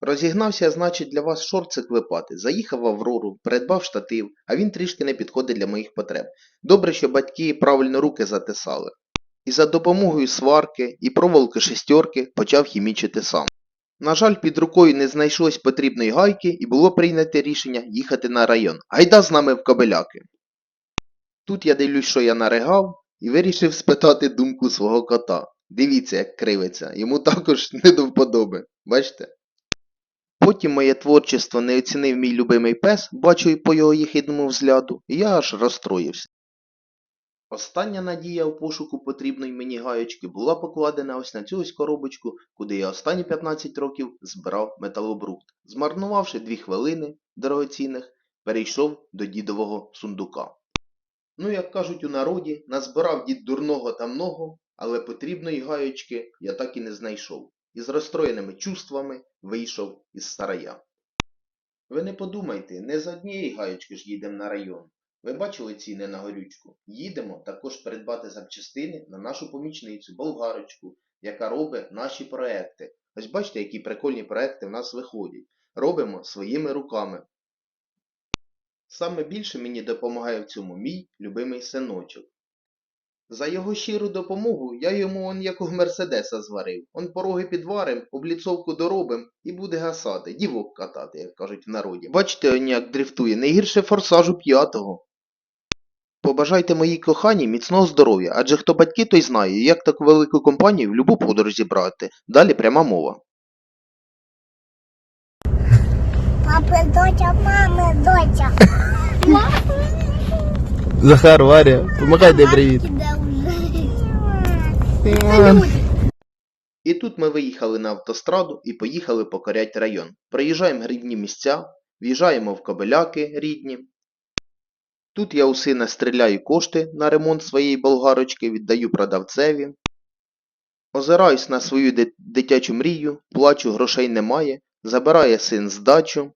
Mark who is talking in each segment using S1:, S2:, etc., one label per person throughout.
S1: Розігнався, значить, для вас шорцик випати. Заїхав в Аврору, придбав штатив, а він трішки не підходить для моїх потреб. Добре, що батьки правильно руки затисали. І за допомогою сварки і проволоки шестерки почав хімічити сам. На жаль, під рукою не знайшлось потрібної гайки і було прийнято рішення їхати на район. Гайда з нами в кобеляки. Тут я дивлюсь, що я наригав, і вирішив спитати думку свого кота. Дивіться, як кривиться, йому також не до вподоби. Бачите? Потім моє творчество не оцінив мій любимий пес, бачу і по його їхідному взгляду, я аж розстроївся. Остання надія у пошуку потрібної мені гаєчки була покладена ось на цю ось коробочку, куди я останні 15 років збирав металобрухт. Змарнувавши дві хвилини дорогоцінних, перейшов до дідового сундука. Ну, як кажуть у народі, назбирав дід дурного та много, але потрібної гаєчки я так і не знайшов. І з розстроєними чувствами вийшов із сарая. Ви не подумайте, не за однієї гаєчки ж їдемо на район. Ви бачили ціни на горючку? Їдемо також придбати запчастини на нашу помічницю, болгарочку, яка робить наші проекти. Ось бачите, які прикольні проекти в нас виходять. Робимо своїми руками. Саме більше мені допомагає в цьому мій любимий синочок. За його щиру допомогу я йому он якого мерседеса зварив. Он пороги підварим, обліцовку доробим і буде гасати, дівок катати, як кажуть в народі. Бачите, он як дрифтує, не гірше форсажу п'ятого. Побажайте моїй коханій міцного здоров'я, адже хто батьки, той знає, як таку велику компанію в любу подорож зібрати. Далі пряма мова.
S2: Папа, доча, мама, доча.
S3: Захар, Варя, помагайте привіт.
S1: І тут ми виїхали на автостраду і поїхали покорять район. Проїжджаємо грибні місця, в'їжджаємо в кобеляки рідні. Тут я у сина стріляю кошти на ремонт своєї болгарочки, віддаю продавцеві. Озираюсь на свою дитячу мрію, плачу, грошей немає, забирає син здачу.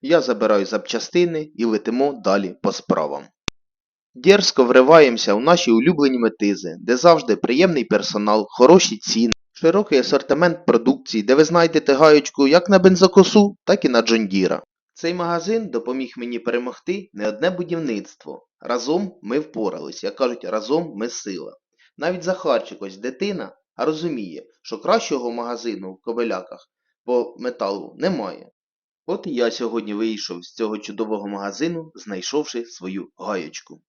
S1: Я забираю запчастини і летимо далі по справам. Дерзко вриваємося у наші улюблені метизи, де завжди приємний персонал, хороші ціни, широкий асортимент продукції, де ви знайдете гаєчку як на бензокосу, так і на Джондіра. Цей магазин допоміг мені перемогти не одне будівництво. Разом ми впорались, як кажуть, разом ми сила. Навіть Захарчик, ось дитина, розуміє, що кращого магазину в Кобеляках по металу немає. От і я сьогодні вийшов з цього чудового магазину, знайшовши свою гаєчку.